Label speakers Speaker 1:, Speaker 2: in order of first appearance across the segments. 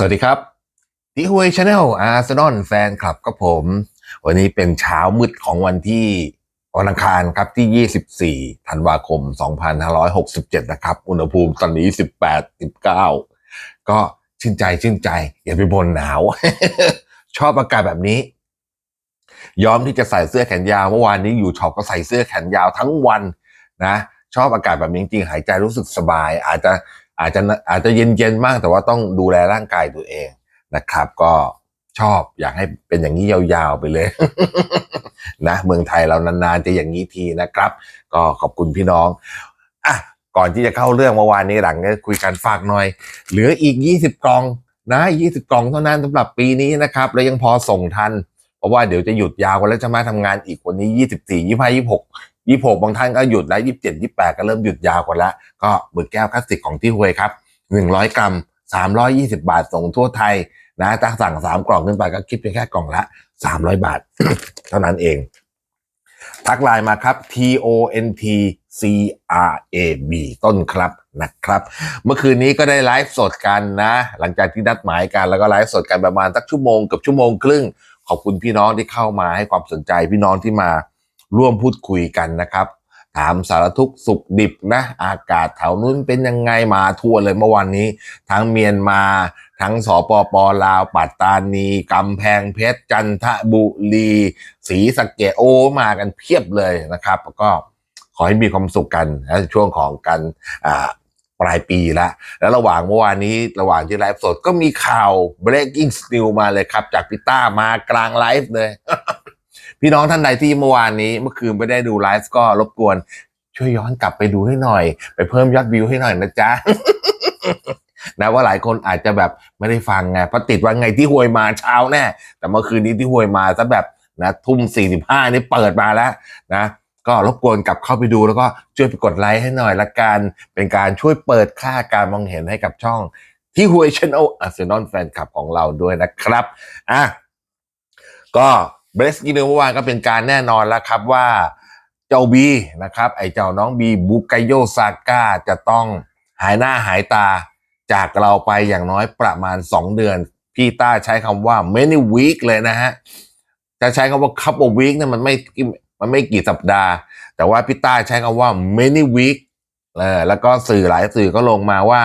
Speaker 1: สวัสดีครับที่ฮวยชาแนลอาร์เซนอลแฟนคลับก็ผม วันนี้เป็นเช้ามืดของวันที่วันอังคารครับที่ 24 ธันวาคม 2567 นะครับ อุณหภูมิตอนนี้ 18 19 ก็ชื่นใจชื่นใจ อย่าไปบนหนาว ชอบอากาศแบบนี้ ยอมที่จะใส่เสื้อแขนยาวเมื่อวานนี้อยู่ช็อปก็ใส่เสื้อแขนยาวทั้งวันนะ ชอบอากาศแบบนี้จริงๆหายใจรู้สึกสบาย อาจจะ อาจจะอาจจะเย็นๆบ้างแต่ว่าต้องดูแลร่างกายตัวเองนะครับ ก็ชอบอยากให้เป็นอย่างนี้ยาวๆไปเลยนะเมืองไทยเรานานๆจะอย่างนี้ทีนะครับ ก็ขอบคุณพี่น้องอะก่อนที่จะเข้าเรื่องเมื่อวานนี้หลังก็คุยกันฝากหน่อย เหลืออีก 20 กล่องนะ20 กล่องเท่านั้นสำหรับปีนี้นะครับ แล้วยังพอส่งทัน เพราะว่าเดี๋ยวจะหยุดยาวกันแล้วจะมาทำงานอีกวันนี้ 24 25 26 26บางท่านก็หยุดแล้ว27 28ก็เริ่มหยุดยาวกันแล้ว ก็หมึกแก้วคลาสสิกของที่ฮวยครับ100กรัม320บาทส่งทั่วไทยนะถ้าสั่ง3กล่องขึ้นไปก็คิดเพียงแค่กล่องละ300บาท เท่านั้นเอง ทักไลน์มาครับ T O N T C R A B ต้นครับนะครับ เมื่อคืนนี้ก็ได้ไลฟ์สดกันนะ หลังจากที่นัดหมายกันแล้วก็ไลฟ์สดกันประมาณสักชั่วโมงเกับชั่วโมงครึ่ง ขอบคุณพี่น้องที่เข้ามาให้ความสนใจพี่น้องที่มา ร่วมพูดคุยกันนะครับ ถามสารทุกสุขดิบนะ อากาศแถวนู้นเป็นยังไงมาทั่วเลยเมื่อวานนี้ ทั้งเมียนมา ทั้งสปปลาว ปัตตานี กำแพงเพชร จันทบุรีศรีสะเกษโอมากันเพียบเลยนะครับแล้วก็ขอให้มีความสุขกันนะช่วงของกันอ่าปลายปีละแล้วระหว่างเมื่อวานนี้ระหว่างที่ไลฟ์สดก็มีข่าว breaking news มาเลยครับ จากพี่ต้ามากลางไลฟ์เลย พี่น้องท่านใดที่เมื่อวานนี้เมื่อคืนไม่ได้ดูไลฟ์ก็รบกวน ช่วยย้อนกลับไปดูให้หน่อย ไปเพิ่มยอดวิวให้หน่อยนะจ๊ะนะว่าหลายคนอาจจะแบบไม่ได้ฟังไงเพราะติดว่าไงที่หวยมาเช้าแน่แต่เมื่อคืนนี้ที่หวยมาซะแบบนะทุ่มสี่สิบห้านี่เปิดมาแล้วนะก็รบกวนกลับเข้าไปดูแล้วก็ช่วยไปกดไลค์ให้หน่อยละกัน เป็นการช่วยเปิดค่าการมองเห็นให้กับช่องที่หวยช n น l อาร์เซนอลแฟนคลับของเราด้วยนะครับอะก็ เบสกินเมื่อวานก็เป็นการแน่นอนแล้วครับว่าเจ้าบีนะครับไอ้เจ้าน้องบีบุกไกโยซาก้าจะต้องหายหน้าหายตาจากเราไปอย่างน้อยประมาณ 2 เดือน พี่ต้าใช้คำว่า many week เลยนะฮะจะใช้คำว่า couple week เนี่ยมันไม่มันไม่กี่สัปดาห์ แต่ว่าพี่ต้าใช้คำว่า many week แล้วก็สื่อหลายสื่อก็ลงมาว่า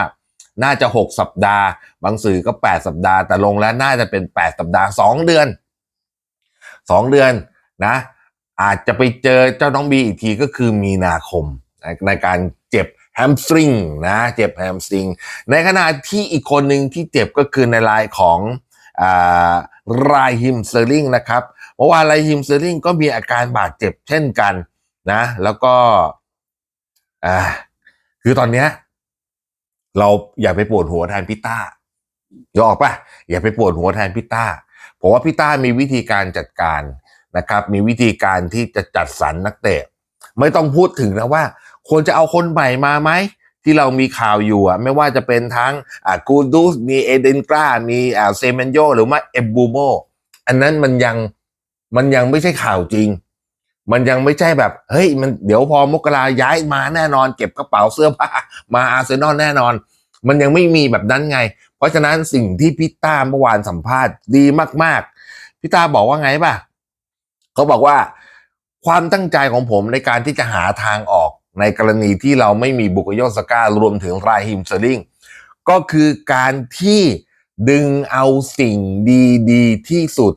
Speaker 1: น่าจะ 6 สัปดาห์ บางสื่อก็ 8 สัปดาห์ แต่ลงแล้วน่าจะเป็น 8 สัปดาห์ 2 เดือน 2 เดือนนะอาจจะไปเจอเจ้าน้องบีอีกทีก็คือมีนาคมในการเจ็บแฮมสตริงนะเจ็บแฮมสตริงในขณะที่อีกคนหนึ่งที่เจ็บก็คือในรายของรายฮิมเซอร์ลิงนะครับเพราะว่ารายฮิมเซอร์ลิงก็มีอาการบาดเจ็บเช่นกันนะแล้วก็คือตอนเนี้ยเราอย่าไปปวดหัวแทนพิต้าอย่าออกปะอย่าไปปวดหัวแทนพิต้า ผมว่าพิต้ามีวิธีการจัดการนะครับ มีวิธีการที่จะจัดสรรนักเตะ ไม่ต้องพูดถึงนะว่า ควรจะเอาคนใหม่มาไหมที่เรามีข่าวอยู่อะไม่ว่าจะเป็นทั้งอ่ากูดูสมีเอเดนกรามีอ่าเซเมนโยหรือว่าเอบูโมอันนั้นมันยังมันยังไม่ใช่ข่าวจริง มันยังไม่ใช่แบบ เฮ้ยมันเดี๋ยวพอมกราย้ายมาแน่นอน เก็บกระเป๋าเสื้อผ้ามาอาร์เซนอลแน่นอน มันยังไม่มีแบบนั้นไง ราะฉะนั้นสิ่งที่พี่ต้าเมื่อวานสัมภาษณ์ดีมาก ๆพี่ต้าบอกว่าไงป่ะเขาบอกว่า ความตั้งใจของผมในการที่จะหาทางออกในกรณีที่เราไม่มีบุกโยสการวมถึงราฮิมเซอร์ลิงก็คือการที่ดึงเอาสิ่งดีๆ ที่สุด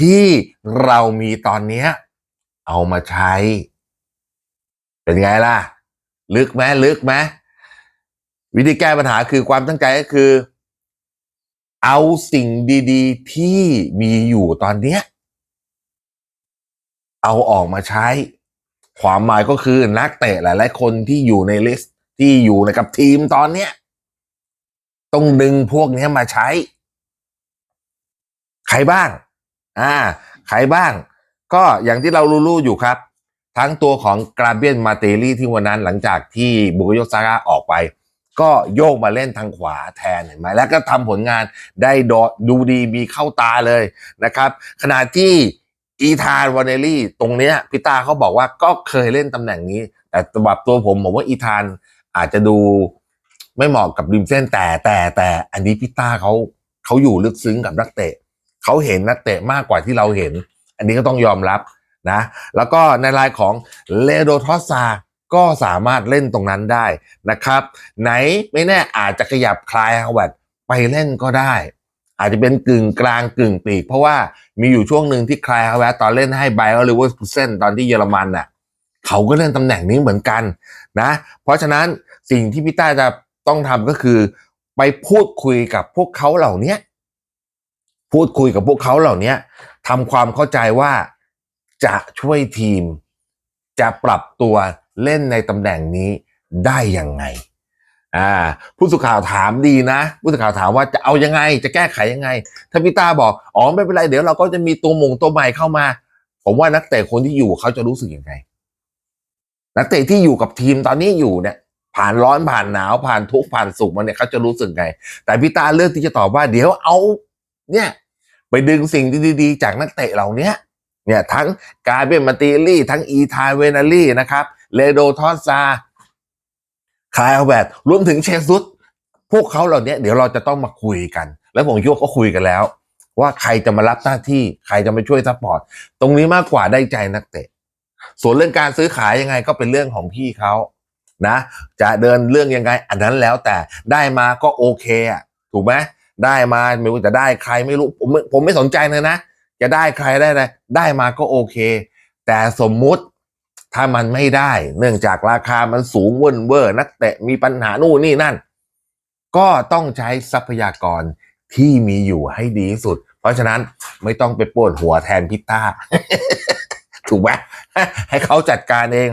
Speaker 1: ที่เรามีตอนนี้เอามาใช้ เป็นไงล่ะ ลึกไหมลึกไหมวิธีแก้ปัญหาคือความตั้งใจก็คือ เอาสิ่งดีๆ ที่มีอยู่ตอนเนี้ย เอาออกมาใช้ ความหมายก็คือนักเตะหลายๆคนที่อยู่ในลิสต์ที่อยู่ในกับทีมตอนเนี้ยต้องดึงพวกนี้มาใช้ ใครบ้าง อ่า ใครบ้าง ก็อย่างที่เรารู้ๆอยู่ครับ ทั้งตัวของกราเบียนมาเตลี่ที่วันนั้นหลังจากที่บุกโยซาก้าออกไป ก็โยกมาเล่นทางขวาแทนเห็นไหมแล้วก็ทำผลงานได้ดดูดีมีเข้าตาเลยนะครับ ขณะที่อีธานวานเนลลี่ตรงเนี้ยพิตาเขาบอกว่าก็เคยเล่นตำแหน่งนี้ แต่สำหรับตัวผมผมว่าอีธานอาจจะดูไม่เหมาะกับริมเส้นแต่แต่แต่อันนี้พิต้าเขาเขาอยู่ลึกซึ้งกับนักเตะเขาเห็นนักเตะมากกว่าที่เราเห็น อันนี้ก็ต้องยอมรับนะ แล้วก็ในรายของเลโดทอสซา ก็สามารถเล่นตรงนั้นได้นะครับ ไหนไม่แน่อาจจะขยับคลายฮาวเวิร์ดไปเล่นก็ได้ อาจจะเป็นกึ่งกลางกึ่งปีก เพราะว่ามีอยู่ช่วงหนึ่งที่คลายฮาวเวิร์ดตอนเล่นให้ไบเออร์ลิเวอร์พูเซนตอนที่เยอรมันน่ะเขาก็เล่นตำแหน่งนี้เหมือนกันนะ เพราะฉะนั้นสิ่งที่พี่ต้าจะต้องทำก็คือ ไปพูดคุยกับพวกเขาเหล่านี้พูดคุยกับพวกเขาเหล่านี้ทำความเข้าใจว่าจะช่วยทีม จะปรับตัว เล่นในตำแหน่งนี้ได้ยังไงอ่าผู้สื่อข่าวถามดีนะ ผู้สื่อข่าวถามว่าจะเอายังไง จะแก้ไขยังไงถ้าพี่ต้าบอกอ๋อไม่เป็นไรเดี๋ยวเราก็จะมีตัวมงตัวใหม่เข้ามา ผมว่านักเตะคนที่อยู่เขาจะรู้สึกยังไง นักเตะที่อยู่กับทีมตอนนี้อยู่เนี่ย ผ่านร้อนผ่านหนาวผ่านทุกผ่านสุขมาเนี่ยเขาจะรู้สึกไง แต่พี่ตาเลือกที่จะตอบว่า เดี๋ยวเอา เนี่ย ไปดึงสิ่งดีๆ จากนักเตะเหล่านี้เนี่ยทั้งกาเบนมาติลี่ทั้งอีธาเวนาลี่นะครับ เลโดทอสซาคายเอาแวดรวมถึงเชซุสพวกเขาเหล่านี้เดี๋ยวเราจะต้องมาคุยกัน แล้วผมคิดว่าก็คุยกันแล้ว ว่าใครจะมารับหน้าที่ใครจะมาช่วยซัพพอร์ตตรงนี้มากกว่าได้ใจนักเตะ ส่วนเรื่องการซื้อขายยังไงก็เป็นเรื่องของพี่เขานะ จะเดินเรื่องยังไง อันนั้นแล้วแต่ได้มาก็โอเคอะถูกไหมได้มาไม่รู้จะได้ใครไม่รู้ผมไม่ผมไม่สนใจเลยนะ จะได้ใครได้ไรได้มาก็โอเค แต่สมมุติ ถ้ามันไม่ได้ เนื่องจากราคามันสูงเวินเวอร์นักเตะมีปัญหานู่นนี่นั่น ก็ต้องใช้ทรัพยากรที่มีอยู่ให้ดีที่สุด เพราะฉะนั้นไม่ต้องไปปวดหัวแทนพิต้า ถูกไหมให้เขาจัดการเอง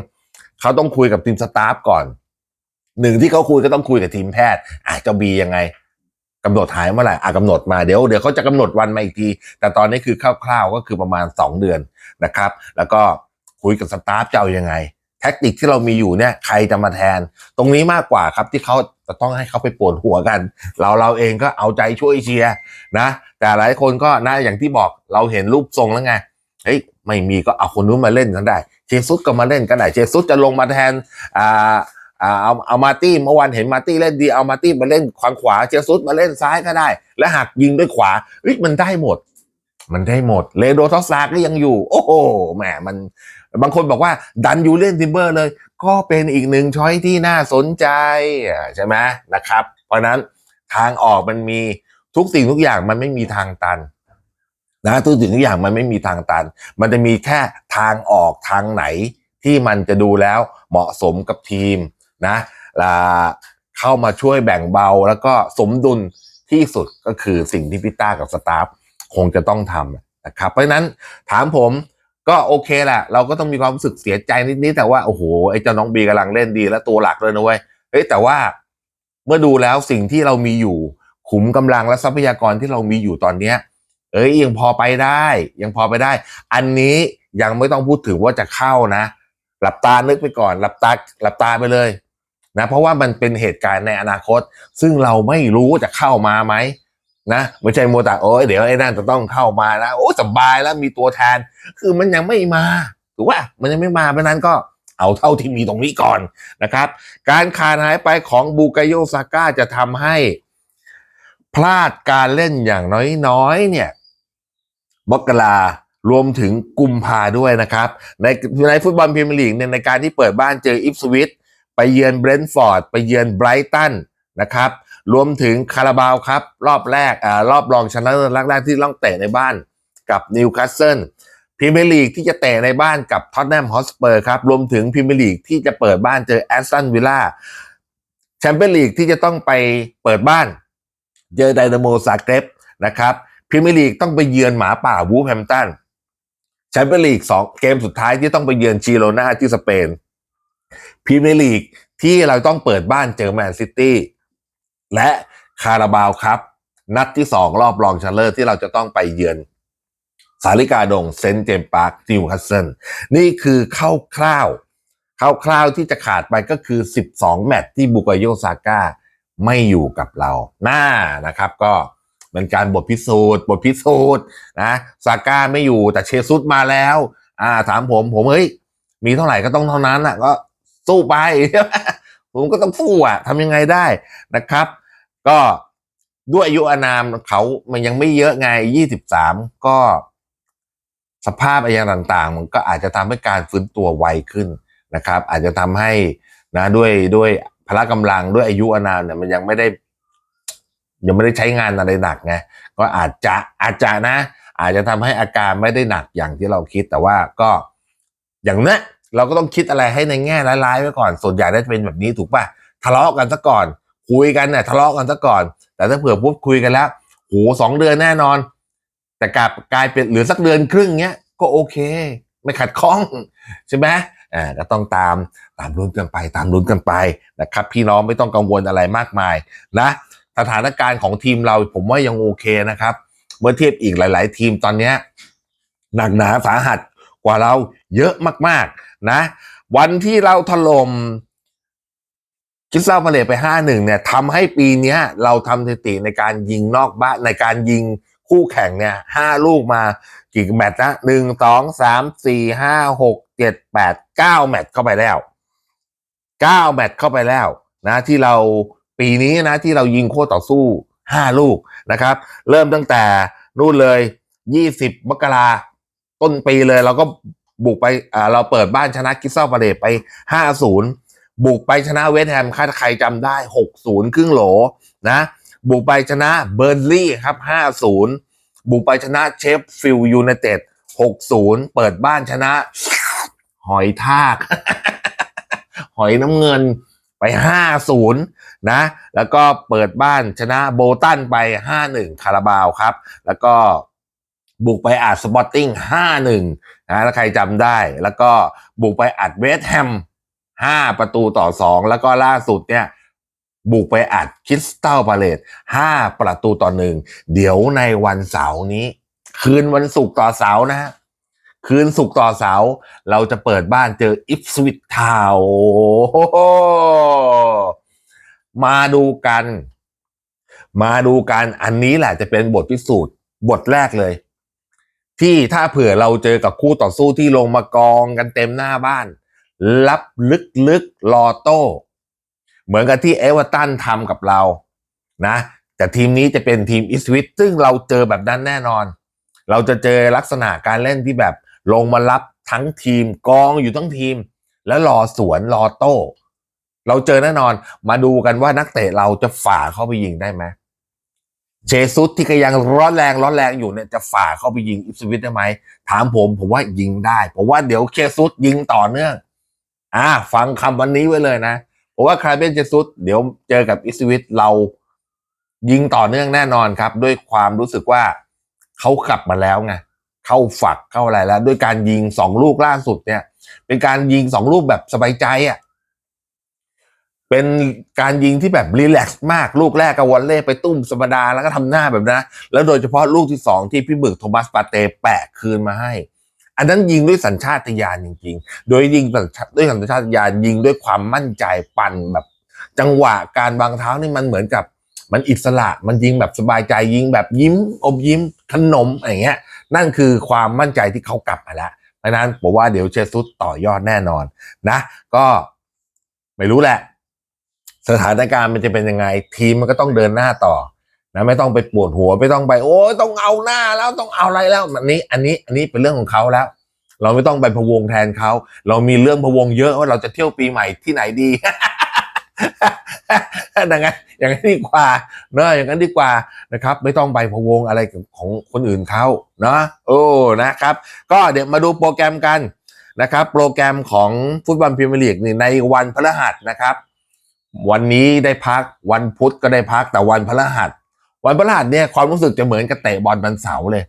Speaker 1: เขาต้องคุยกับทีมสตาฟก่อน หนึ่งที่เขาคุยก็ต้องคุยกับทีมแพทย์อาจจะบียังไงกำหนดหายเมื่อไหร่อะกำหนดมาเดี๋ยวเดี๋ยวเขาจะกำหนดวันมาอีกที แต่ตอนนี้คือคร่าวๆก็คือประมาณ 2 เดือนนะครับ แล้วก็ คุยกับสตาฟจะเอายังไง แท็กติกที่เรามีอยู่เนี่ยใครจะมาแทน ตรงนี้มากกว่าครับที่เขาจะต้องให้เขาไปปวดหัวกัน เราเราเองก็เอาใจช่วยเชียร์นะ แต่หลายคนก็นะอย่างที่บอกเราเห็นรูปทรงแล้วไงเฮ้ยไม่มีก็เอาคนนู้นมาเล่นกันได้ เจซุสก็มาเล่นกันได้ เจซุสจะลงมาแทนอ่าอ่าเอาเอามาตี้เมื่อวานเห็นมาตี้เล่นดีเอามาตี้มาเล่นขวางขวาเจซุสมาเล่นซ้ายก็ได้ และหักยิงด้วยขวาเฮ้ยมันได้หมด มันได้หมดเลโดทอสซาก็ยังอยู่ โอ้โหแหมมัน บางคนบอกว่าดันยูเล่นทิมเบอร์เลย ก็เป็นอีกหนึ่งช้อยที่น่าสนใจใช่ไหมนะครับ เพราะนั้นทางออกมันมีทุกสิ่งทุกอย่างมันไม่มีทางตันนะทุกสิ่งทุกอย่างมันไม่มีทางตัน มันจะมีแค่ทางออกทางไหนที่มันจะดูแล้วเหมาะสมกับทีมนะลาเข้ามาช่วยแบ่งเบาแล้วก็สมดุลที่สุดก็คือสิ่งที่พี่ต้ากับสตาฟคงจะต้องทำนะครับ เพราะนั้นถามผม ก็โอเคแหละเราก็ต้องมีความรู้สึกเสียใจนิดๆแต่ว่าโอ้โหไอ้เจ้าน้องบีกำลังเล่นดีและตัวหลักเลยนะเว้ยเฮ้ยแต่ว่าเมื่อดูแล้วสิ่งที่เรามีอยู่ ขุมกำลังและทรัพยากรที่เรามีอยู่ตอนเนี้ย เอ้ยยังพอไปได้ ยังพอไปได้ อันนี้ยังไม่ต้องพูดถึงว่าจะเข้านะ หลับตานึกไปก่อนหลับตาหลับตาไปเลยนะเพราะว่ามันเป็นเหตุการณ์ในอนาคต ซึ่งเราไม่รู้ว่าจะเข้ามาไหม นะไม่ใช่โมวแต่โอ้ยเดี๋ยวไอ้นั่นจะต้องเข้ามานะโอ้สบายแล้วมีตัวแทน คือมันยังไม่มาถูกป่ะมันยังไม่มาเพราะนั้นก็เอาเท่าที่มีตรงนี้ก่อนนะครับ การขาดหายไปของบูกาโยซาก้าจะทำให้ พลาดการเล่นอย่างน้อยๆเนี่ยมกรารวมถึงกุมภาด้วยนะครับ ในในฟุตบอลพรีเมียร์ลีกเนี่ยในการที่เปิดบ้านเจออิฟสวิตไปเยือนเบรนท์ฟอร์ด ไปเยือนไบรตันนะครับ รวมถึงคาราบาวครับ รอบแรกอ่ารอบรองชนะเลิศแรกที่ต้องเตะในบ้านกับนิวคาสเซิลพรีเมียร์ลีกที่จะเตะในบ้านกับท็อตแนมฮอสเปอร์ครับรวมถึงพรีเมียร์ลีกที่จะเปิดบ้านเจอแอสตันวิลล่าแชมเปี้ยนลีกที่จะต้องไปเปิดบ้าน เจอไดนาโมซาเกรบนะครับพรีเมียร์ลีกต้องไปเยือนหมาป่าวูแฮมตันแชมเปี้ยนลีกสองเกมสุดท้ายที่ต้องไปเยือนจีโรนาที่สเปนพรีเมียร์ลีกที่เราต้องเปิดบ้านเจอแมนซิตี้ และคาราบาวครับ นัดที่สองรอบรองชนะเลิศที่เราจะต้องไปเยือน สาริกาดงเซนต์เจมปาร์คนิวคาสเซิลนี่คือคร่าวๆคร่าวๆที่จะขาดไปก็คือ 12 แมตช์ที่บุกโยซาก้าไม่อยู่กับเราหน้านะครับ ก็เป็นการบทพิสูจน์ บทพิสูจน์นะซาก้าไม่อยู่แต่เชซุสมาแล้ว อ่า ถามผม ผมเฮ้ย มีเท่าไหร่ก็ต้องเท่านั้นอะ ก็สู้ไปผมก็ต้องสู้อะทำยังไงได้นะครับ ก็ด้วยอายุอานามเขามันยังไม่เยอะไงยี่สิบสามก็ สภาพอะไรต่างๆ มันก็อาจจะทำให้การฟื้นตัวไวขึ้นนะครับ อาจจะทำให้นะด้วยด้วยพละกำลังด้วยอายุอานามเนี่ยมันยังไม่ได้ ยังไม่ได้ใช้งานอะไรหนักไงก็อาจจะอาจจะนะ อาจจะทำให้อาการไม่ได้หนักอย่างที่เราคิดแต่ว่าก็อย่างนี้ยเราก็ต้องคิดอะไรให้ในแง่ร้ายๆไว้ก่อน ส่วนใหญ่น่าจะเป็นแบบนี้ถูกป่ะทะเลาะกันซะก่อน คุยกันเนี่ยทะเลาะกันซะก่อน แต่ถ้าเผื่อปุ๊บคุยกันแล้วโหสองเดือนแน่นอน แต่กลายกลายเป็นเหลือสักเดือนครึ่งเงี้ยก็โอเค ไม่ขัดข้องใช่ไหมอ่าก็ต้องตามตามลุ้นกันไป ตามลุ้นกันไปนะครับ พี่น้องไม่ต้องกังวลอะไรมากมายนะสถานการณ์ของทีมเราผมว่ายังโอเคนะครับ เมื่อเทียบอีกหลาย ๆ ทีมตอนเนี้หนักหนาสาหัสกว่าเราเยอะมาก ๆ นะ วันที่เราถล่ม คิดซาพาเลตไปห้าหนึ่งเนี่ยทำให้ปีนี้เราทำสถิติในการยิงนอกบ้านในการยิงคู่แข่งเนี่ยห้าลูกมากี่แมตช์นะหนึ่งสองสามสี่ห้าหกเจ็ดแปดเก้าแมตช์เข้าไปแล้วเก้าแมตช์เข้าไปแล้วนะที่เราปีนี้นะที่เรายิงโค้ต่อสู้ห้าลูกนะครับ เริ่มตั้งแต่นู่นเลยยี่สิบมกราต้นปีเลยเราก็บุกไปอ่าเราเปิดบ้านชนะกิสซาปาเดไปห้าศูนย์ บุกไปชนะเวสต์แฮมใครจำได้หกศูนย์ครึ่งโหลนะ บุกไปชนะเบอร์นลี่ครับห้าศูนย์บุกไปชนะเชฟฟิลด์ยูไนเต็ดหกศูนย์เปิดบ้านชนะ หอยทาก หอยน้ำเงินไปห้าศูนย์นะ แล้วก็เปิดบ้านชนะโบตันไปห้าหนึ่งคาราบาวครับ แล้วก็บุกไปอัดสปอร์ติ้งห้าหนึ่งนะถ้าใครจำได้ แล้วก็บุกไปอัดเวสต์แฮม ห้าประตูต่อสองแล้วก็ล่าสุดเนี่ยบุกไปอัดคริสตัลพาเลตห้าประตูต่อหนึ่งเดี๋ยวในวันเสาร์นี้ คืนวันศุกร์ต่อเสาร์นะฮะคืนศุกร์ต่อเสาร์เราจะเปิดบ้านเจออิฟสวิตทาวมาดูกัน มาดูกันอันนี้แหละจะเป็นบทพิสูจน์บทแรกเลย ที่ถ้าเผื่อเราเจอกับคู่ต่อสู้ที่ลงมากองกันเต็มหน้าบ้าน รับลึกๆรอโต้ เหมือนกับที่เอเวอร์ตันทำกับเรานะแต่ทีมนี้จะเป็นทีมอิสวิตซึ่งเราเจอแบบนั้นแน่นอน เราจะเจอลักษณะการเล่นที่แบบลงมารับทั้งทีมกองอยู่ทั้งทีม แล้วรอสวนรอโต้ เราเจอแน่นอนมาดูกันว่านักเตะเราจะฝ่าเข้าไปยิงได้ไหมเชซุสที่ก็ยังร้อนแรงร้อนแรงอยู่เนี่ยจะฝ่าเข้าไปยิงอิสวิตได้ไหมถามผมผมว่ายิงได้ผมว่าเดี๋ยวเชซุสยิงต่อเนื่อง อ่า ฟังคำวันนี้ไว้เลยนะผมว่าคาร์เบนเชซุสเดี๋ยวเจอกับอิสวิตเรายิงต่อเนื่องแน่นอนครับ ด้วยความรู้สึกว่าเขากลับมาแล้วไงเข้าฝักเข้าอะไรแล้ว ด้วยการยิงสองลูกล่าสุดเนี่ย เป็นการยิงสองลูกแบบสบายใจอะ่ะเป็นการยิงที่แบบรีแลกซ์มาก ลูกแรกกับวอลเล่ไปตุ้มสมดาแล้วก็ทำหน้าแบบนั้นแล้วโดยเฉพาะลูกที่สองที่พี่บึกโทมัสปาเต้แปะคืนมาให้ อันนั้นยิงด้วยสัญชาตญาณจริง ๆ โดยยิงด้วยสัญชาตญาณยิงด้วยความมั่นใจปั่นแบบ จังหวะการวางเท้านี่มันเหมือนกับมันอิสระมันยิงแบบสบายใจยิงแบบยิ้มอมยิ้มขนมอย่างเงี้ย นั่นคือความมั่นใจที่เขากลับมาแล้วเพราะฉะนั้นผมว่าเดี๋ยวเชซุสต่อยอดแน่นอนนะ ก็ไม่รู้แหละ สถานการณ์มันจะเป็นยังไง ทีมมันก็ต้องเดินหน้าต่อ นะไม่ต้องไปปวดหัวไม่ต้องไป โอ้ยต้องเอาหน้าแล้วต้องเอาอะไรแล้วอันนี้อันนี้อันนี้เป็นเรื่องของเขาแล้ว เราไม่ต้องไปพะวงแทนเขาเรามีเรื่องพะวงเยอะว่าเราจะเที่ยวปีใหม่ที่ไหนดีอย่างนั้นอย่างนั้นดีกว่าเนอะอย่างนั้นดีกว่านะครับ ไม่ต้องไปพะวงอะไรของคนอื่นเขาเนาะโอ้นะครับ ก็เดี๋ยวมาดูโปรแกรมกันนะครับ โปรแกรมของฟุตบอลพรีเมียร์ลีกนี่ในวันพฤหัสนะครับ วันนี้ได้พักวันพุธก็ได้พักแต่วันพฤหัส วันพฤหัสเนี่ยความรู้สึกจะเหมือนกับเตะบอลวันเสาร์เลย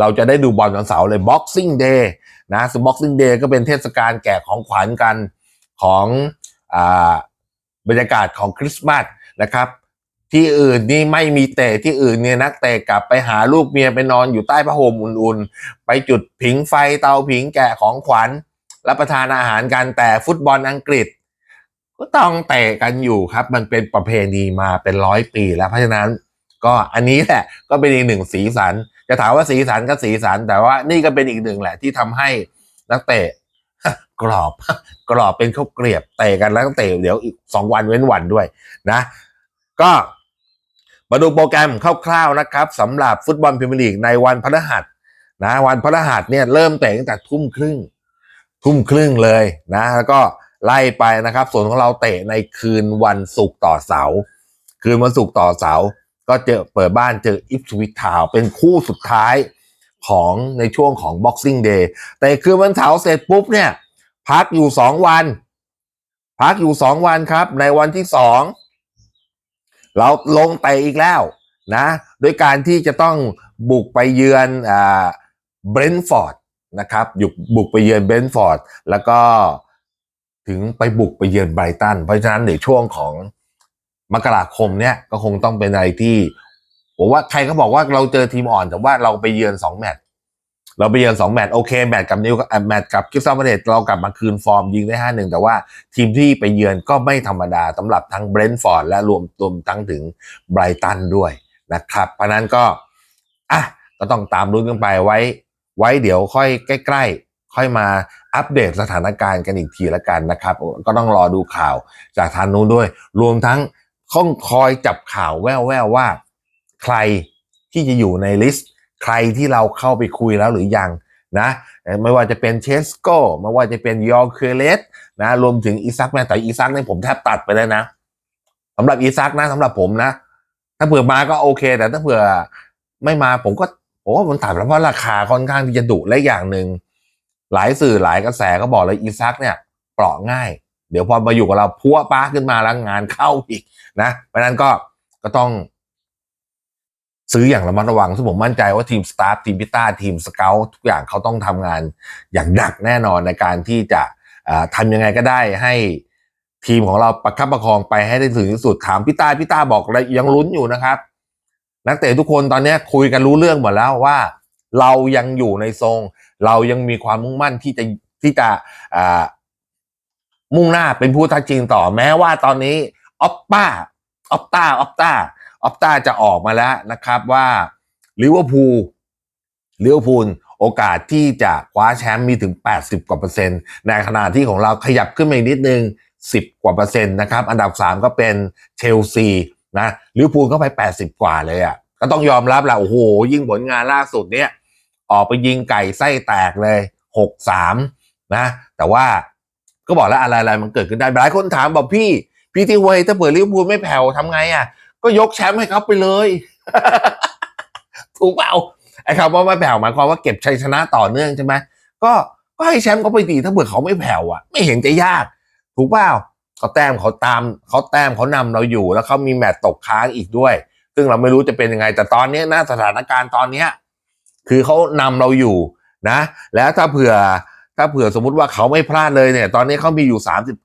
Speaker 1: เราจะได้ดูบอลวันเสาร์เลย Boxing Day นะซึ่ง Boxing Day ก็เป็นเทศกาลแจกของขวัญกันของอบรรยากาศของคริสต์มาสนะครับ ที่อื่นนี่ไม่มีเตะที่อื่นเนี่ยนักเตะกลับไปหาลูกเมียไปนอนอยู่ใต้ผ้าห่มอุ่นๆ ไปจุดผิงไฟเตาผิงแกะของขวัญรับประทานอาหารกันแต่ฟุตบอลอังกฤษ ก็ต้องเตะกันอยู่ครับ มันเป็นประเพณีมาเป็นร้อยปีแล้วเพราะฉะนั้น ก็อันนี้แหละก็เป็นอีกหนึ่งสีสัน จะถามว่าสีสันก็สีสัน แต่ว่านี่ก็เป็นอีกหนึ่งแหละที่ทำให้นักเตะกรอบกรอบเป็นข้าวเกรียบเตะกันแล้วเตะเดี๋ยวอีกสองวันเว้นวันด้วยนะ ก็มาดูโปรแกรมคร่าวๆนะครับสำหรับฟุตบอลพรีเมียร์ลีกในวันพฤหัสนะวันพฤหัสเนี่ยเริ่มเตะตั้งแต่ทุ่มครึ่ง ทุ่มครึ่งเลยนะ แล้วก็ไล่ไปนะครับ ส่วนของเราเตะในคืนวันศุกร์ต่อเสาร์คืนวันศุกร์ต่อเสาร์ ก็เจอเปิดบ้านเจออิฟสวิททาวเป็นคู่สุดท้ายของในช่วงของ Boxing Day แต่คืนวันเสาร์เสร็จปุ๊บเนี่ย พักอยู่สองวัน พักอยู่สองวันครับ ในวันที่สองเราลงเตะอีกแล้วนะโดยการที่จะต้องบุกไปเยือนอ่าเบรนท์ฟอร์ดนะครับอยู่บุกไปเยือนเบรนท์ฟอร์ดแล้วก็ถึงไปบุกไปเยือนไบรตัน เพราะฉะนั้นในช่วงของ มกราคมเนี่ยก็คงต้องเป็นอะไรที่ผมว่าใครก็บอกว่าเราเจอทีมอ่อนแต่ว่าเราไปเยือนสองแมตช์เราไปเยือนสองแมตช์โอเคแมตช์กับนิวแมตช์กับคิฟซัมเบเดตเรากลับมาคืนฟอร์มยิงได้ห้าหนึ่งแต่ว่าทีมที่ไปเยือนก็ไม่ธรรมดาสำหรับทั้งเบรนท์ฟอร์ดและรวมรวมทั้งถึงไบรตันด้วยนะครับเพราะฉะนั้นก็อะก็ต้องตามรุ้นกันไปไว้ ไว้เดี๋ยวค่อยใกล้ ๆ ค่อยมาอัปเดตสถานการณ์กันอีกทีละกันนะครับ ก็ต้องรอดูข่าวจากทางนู้นด้วย รวมทั้ง ข้องคอยจับข่าวแว่วๆว่า ใครที่จะอยู่ในลิสต์ใครที่เราเข้าไปคุยแล้วหรือยังนะไม่ว่าจะเป็นเชสโก้ไม่ว่าจะเป็นยอร์เคเลสนะรวมถึงอีซักแม่แต่อีซักเนี่ยผมแทบตัดไปแล้วนะสำหรับอีซักนะสำหรับผมนะ ถ้าเผื่อมาก็โอเค แต่ถ้าเผื่อไม่มาผมก็ผมว่ามันตัดแล้วเพราะราคาค่อนข้างที่จะดุและอย่างหนึ่งหลายสื่อหลายกระแสก็บอกเลยอีซักเนี่ยเปราะง่าย เดี๋ยวพอมาอยู่กับเราพัวป้าขึ้นมาแล้วงานเข้าอีกนะเพราะนั้นก็ก็ต้อง ซื้ออย่างระมัดระวังซึ่งผมมั่นใจว่าทีมสตาฟทีมพิต้าทีมสเกลทุกอย่างเขาต้องทำงานอย่างหนักแน่นอนในการที่จะอ่าทำยังไงก็ได้ให้ทีมของเราประคับประคองไปให้ได้ถึงที่สุดถามพิต้าพิต้าบอกเลยยังลุ้นอยู่นะครับ นักเตะทุกคนตอนนี้คุยกันรู้เรื่องหมดแล้วว่า เรายังอยู่ในทรง เรายังมีความมุ่งมั่นที่จะที่จะ มุ่งหน้าเป็นผู้ท้าชิงต่อแม้ว่าตอนนี้ออปป้าออปต้าออปต้าออปต้าจะออกมาแล้วนะครับว่าลิเวอร์พูลลิเวอร์พูลโอกาสที่จะคว้าแชมป์มีถึง 80 กว่าเปอร์เซ็นต์ในขณะที่ของเราขยับขึ้นมาอีกนิดนึง 10 กว่าเปอร์เซ็นต์นะครับ อันดับ 3 ก็เป็นเชลซีนะลิเวอร์พูลก็ไป 80 กว่าเลยอะก็ต้องยอมรับแหละโอ้โห ยิ่งผลงานล่าสุดเนี่ย ออกไปยิงไก่ไส้แตกเลย 6-3 นะ แต่ว่า ก็บอกแล้วอะไรๆมันเกิดขึ้นได้หลายคนถามบอกพี่ พี่ที่เวยถ้าเปิดลิเวอร์พูลไม่แผ่วทำไงอะ ก็ยกแชมป์ให้เขาไปเลย ถูกเปล่าไอ้คำว่าไม่แผ่วหมายความว่าเก็บชัยชนะต่อเนื่องใช่ไหมก็ก็ให้แชมป์เขาไปดีถ้าเผื่อเขาไม่แผ่วอะ ไม่เห็นจะยาก ถูกเปล่าเขาแต้มเขาตามเขาแต้มเขานำเราอยู่แล้วเขามีแมตต์ตกค้างอีกด้วย ซึ่งเราไม่รู้จะเป็นยังไง แต่ตอนนี้นะสถานการณ์ตอนเนี้ยคือเขานำเราอยู่นะ แล้วถ้าเผื่อ ถ้าเผื่อสมมติว่าเขาไม่พลาดเลยเนี่ย ตอนนี้เขามีอยู่ 39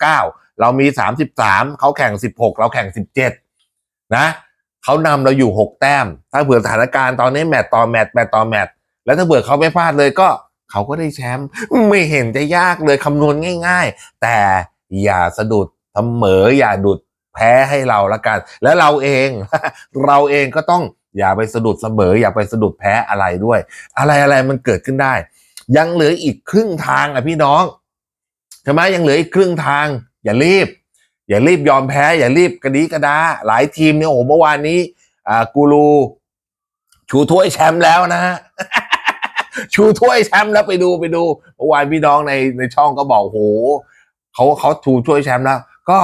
Speaker 1: เรามี 33 เขาแข่ง 16 เราแข่ง 17 นะเขานำเราอยู่ 6 แต้ม ถ้าเผื่อสถานการณ์ตอนนี้แมตต์ต่อแมตต์แมตต์ต่อแมตต์แล้วถ้าเผื่อเขาไม่พลาดเลยก็เขาก็ได้แชมป์ไม่เห็นจะยากเลยคำนวณง่าย ๆ แต่อย่าสะดุดเสมออย่าดุดแพ้ให้เราละกัน แล้วเราเอง เราเองก็ต้องอย่าไปสะดุดเสมอ อย่าไปสะดุดแพ้อะไรด้วย อะไรอะไรมันเกิดขึ้นได้ ยังเหลืออีกครึ่งทางอะพี่น้องใช่ไหมยังเหลืออีกครึ่งทาง อย่ารีบ อย่ารีบยอมแพ้ อย่ารีบกระดีกระดา หลายทีมเนี่ยโอ้โหเมื่อวานนี้อ่ากูรูชูถ้วยแชมป์แล้วนะฮะชูถ้วยแชมป์แล้วไปดูไปดูเมื่อวานพี่น้องในในช่องก็บอกโหเขาเขาชูถ้วยแชมป์แล้ว ก็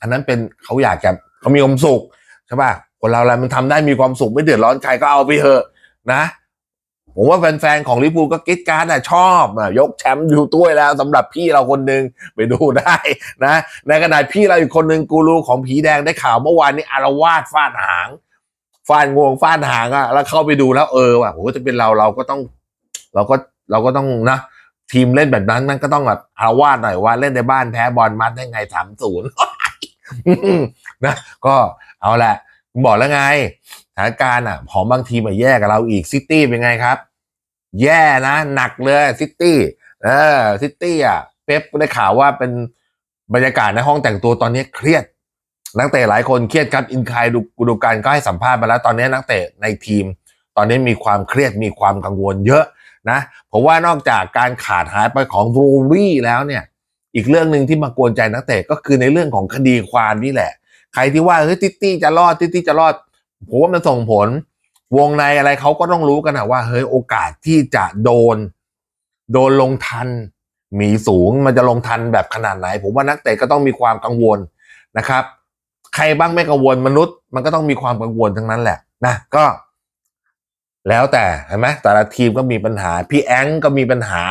Speaker 1: อันนั้นเป็นเขาอยากจะเขามีความสุขใช่ป่ะคนเราอะไรมันทำได้มีความสุขไม่เดือดร้อนใครก็เอาไปเถอะนะ ผมว่าแฟนๆ ของลิเวอร์พูก็กรีดกรารน่ะชอบอะยกแชมป์อยู่ถ้วยแล้วสำหรับพี่เราคนหนึ่งไปดูได้นะ ในขณะพี่เราอีกคนหนึ่งกูรูของผีแดงได้ข่าวเมื่อวานนี้อารวาสฟาดหางฟาดงวงฟาดหางอะแล้วเข้าไปดูแล้วเออว่ะโหจะเป็นเราเราก็ต้อง เราก็เราก็ต้องนะ ทีมเล่นแบบนั้นมันก็ต้องแบบอารวาสหน่อยว่าเล่นในบ้านแพ้บอลมัดได้ไงสามศูนย์นะ ก็เอาแหละบอกแล้วไงสถานการณ์อะ ของบางทีมมาแย่กับเราอีกซิตี้เป็นไงครับ แย่นะ หนักเลยซิตี้เออซิตี้อะเป๊ปได้ข่าวว่าเป็นบรรยากาศในห้องแต่งตัวตอนนี้เครียด นักเตะหลายคนเครียดครับอินคายดูกูดูการก็ให้สัมภาษณ์มาแล้ว ตอนนี้นักเตะในทีม ตอนนี้มีความเครียดมีความกังวลเยอะนะผมว่านอกจากการขาดหายไปของบรูรี่แล้วเนี่ย อีกเรื่องหนึ่งที่มากวนใจนักเตะก็คือในเรื่องของคดีความนี่แหละ ใครที่ว่าเฮ้ยติตี้จะรอดติตี้จะรอดผมว่ามันส่งผล วงในอะไรเขาก็ต้องรู้กันนะว่าเฮ้ยโอกาสที่จะโดน โดนลงทัน มีสูงมันจะลงทันแบบขนาดไหน ผมว่านักเตะก็ต้องมีความกังวลนะครับ ใครบ้างไม่กังวลมนุษย์ มันก็ต้องมีความกังวลทั้งนั้นแหละนะก็ แล้วแต่เห็นไหมแต่ละทีมก็มีปัญหา พี่แองก็มีปัญหา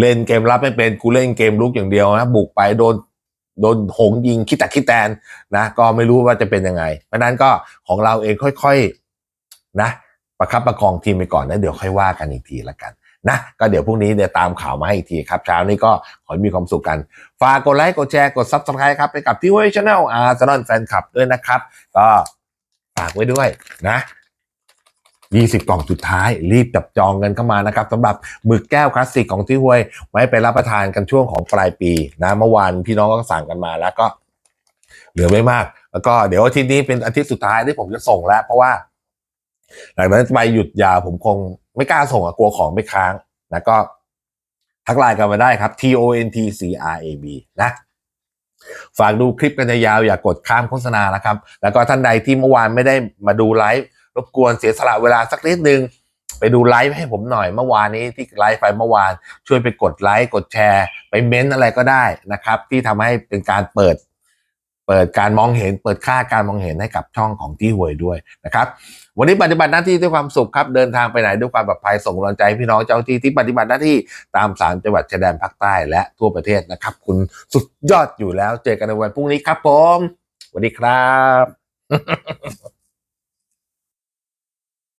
Speaker 1: เล่นเกมรับไม่เป็นกูเล่นเกมลุกอย่างเดียวนะบุกไปโดนโดนหงยิงคิดแต่คิดแตนนะ ก็ไม่รู้ว่าจะเป็นยังไง เพราะฉะนั้นก็ของเราเองค่อย ๆ นะประคับประคองทีมไปก่อนนะเดี๋ยวค่อยว่ากันอีกทีละกันนะก็เดี๋ยวพรุ่งนี้เดี๋ยวตามข่าวมาให้อีกทีครับเช้านี้ก็ขอให้มีความสุขกัน ฝากกดไลค์กดแชร์กดซับสไครต์ครับไปกับที่เวชแนลอาร์ซนอลแฟนคลับด้วยนะครับ ก็ฝากไว้ด้วยนะ 20 กล่องสุดท้ายรีบจับจองกันเข้ามานะครับสำหรับหมึกแก้วคลาสสิกของที่ห้วยไว้ไปรับประทานกันช่วงของปลายปีนะเมื่อวานพี่น้องก็สั่งกันมาแล้วก็ เหลือไม่มาก แล้วก็เดี๋ยวอาทิตย์นี้เป็นอาทิตย์สุดท้ายที่ผมจะส่งแล้ว เพราะว่า หลังจากนั้นไปหยุดยาวผมคงไม่กล้าส่งอะกลัวของไม่ค้างนะก็ทักไลน์กันมาได้ครับ T O N T C R A B นะ ฝากดูคลิปกันยาวอย่ากกดข้ามโฆษณานะครับ แล้วก็ท่านใดที่เมื่อวานไม่ได้มาดูไลฟ์รบกวนเสียสละเวลาสักนิดนึง ไปดูไลฟ์ให้ผมหน่อยเมื่อวานนี้ที่ไลฟ์ไปเมื่อวาน ช่วยไปกดไลค์กดแชร์ ไปเม้นต์อะไรก็ได้นะครับ ที่ทำให้เป็นการเปิด เปิดการมองเห็น เปิดค่าการมองเห็นให้กับช่องของที่หวยด้วยนะครับวันนี้ปฏิบัติหน้าที่ด้วยความสุขครับเดินทางไปไหนด้วยความปลอดภัยส่งกำลังใจพี่น้องเจ้าที่ที่ปฏิบัติหน้าที่ตามสามจังหวัดชายแดนภาคใต้และทั่วประเทศนะครับ คุณสุดยอดอยู่แล้วเจอกันในวันพรุ่งนี้ครับผมสวัสดีครับ